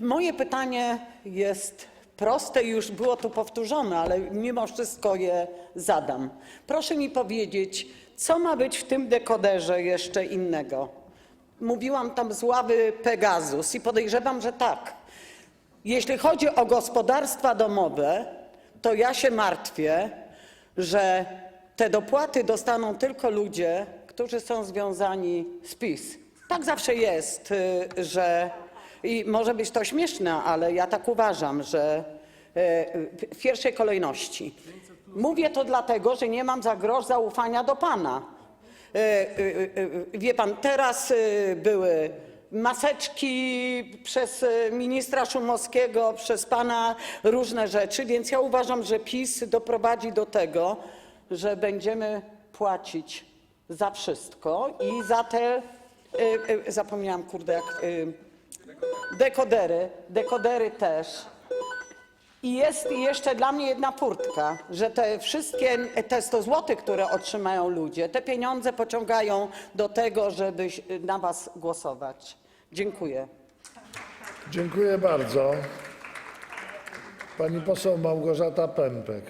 Moje pytanie jest proste i już było tu powtórzone, ale mimo wszystko je zadam. Proszę mi powiedzieć, co ma być w tym dekoderze jeszcze innego? Mówiłam tam z ławy Pegasus i podejrzewam, że tak. Jeśli chodzi o gospodarstwa domowe, to ja się martwię, że te dopłaty dostaną tylko ludzie, którzy są związani z PiS. Tak zawsze jest, y, że i może być to śmieszne, ale ja tak uważam, że y, w pierwszej kolejności. Mówię to dlatego, że nie mam za grosz zaufania do pana. E, e, e, Wie pan, teraz e, były maseczki przez e, ministra Szumowskiego, przez pana różne rzeczy, więc ja uważam, że PiS doprowadzi do tego, że będziemy płacić za wszystko i za te, e, e, zapomniałam, kurde, jak, e, dekodery, dekodery też. I jest jeszcze dla mnie jedna furtka, że te wszystkie, te 100 zł, które otrzymają ludzie, te pieniądze pociągają do tego, żeby na was głosować. Dziękuję. Dziękuję bardzo. Pani poseł Małgorzata Pępek.